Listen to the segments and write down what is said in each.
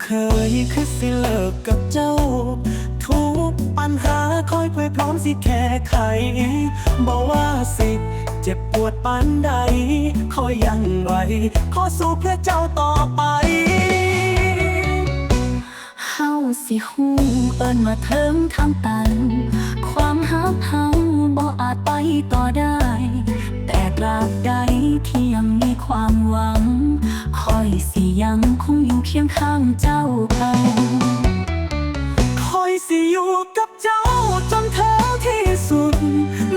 เคยคือสิเลิกกับเจ้า ทุกปัญหาคอยเพื่อพร้อมสิแก้ไขบอกว่าสิเจ็บปวดปานใด คอยยังไหวขอสู้เพื่อเจ้าต่อไปเฮาสิฮู้เอิ้นว่าเทิงทางตัน ความหักเฮาบ่อาจไปต่อได้ แต่ตราบใด ข้างเจ้าเขาคอยสิอยู่กับเจ้าจนเธอที่สุด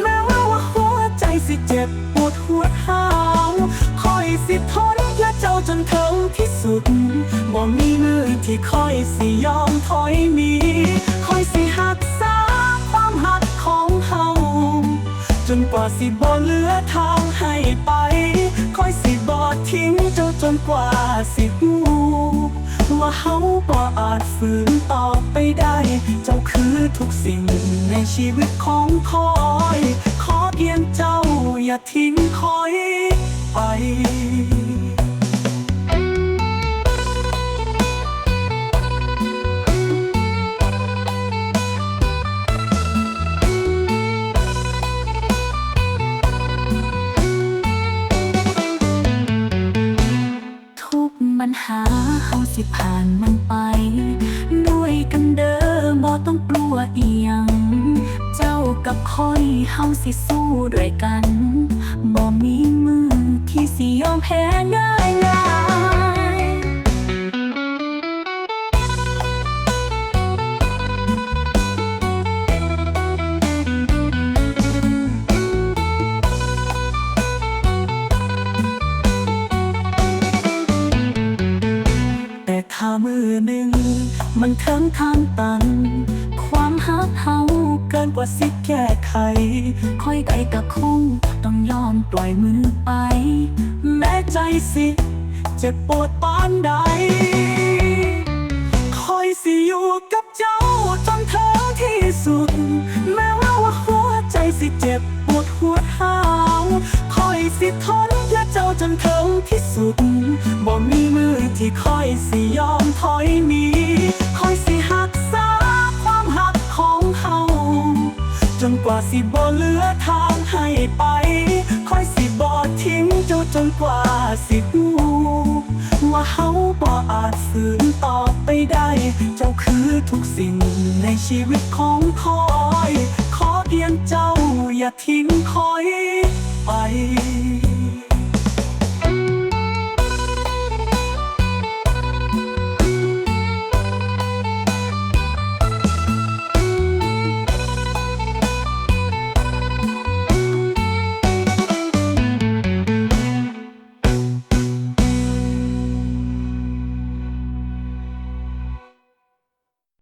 แม้ว่าหัวใจสิเจ็บปวดหัวหาวคอยสิทนเพื่อเจ้าจนถึงที่สุดบ่มีมือที่คอยสิยอมถอยหนีคอยสิหักษาความหักของเฮาจนกว่าสิบ่เหลือทางให้ไป คอยสิบ่ทิ้งเจ้าจนกว่าสิรู้ ว่าเฮาบ่อาจฝืนต่อไปได้ เจ้าคือทุกสิ่งในชีวิตของคอย ขอเพียงเจ้าอย่าทิ้งคอยไป ปัญหาเฮาสิผ่านมันไป ด้วยกันเด้อบ่ต้องกลัวอีหยัง เจ้ากับคอยเฮาสิสู้ด้วยกัน บ่มีมือที่สิยอมแพ้ง่ายง่าย ถ้ามือหนึ่ง มันทั้งทางตัน ความหักเฮาเกินกว่าสิแก้ไข ค่อยไกลกับคงต้องยอมปล่อยมือไป แม้ใจสิเจ็บปวดปานใดคอยสิอยู่กับเจ้าจนเธอที่สุด แม้ว่าหัวใจสิเจ็บปวดหัวหาวคอยสิทนเพื่อเจ้าจนถึงที่สุด ที่คอยสิยอมถอยหนีคอยสิหักษาความหักของเฮาจนกว่าสิบ่เหลือทางให้ไป คอยสิบ่ทิ้งเจ้าจนกว่าสิรู้ว่าเฮาบ่อาจฝืนต่อไปได้ เจ้าคือทุกสิ่งในชีวิตของคอย ขอเพียงเจ้าอย่าทิ้งคอย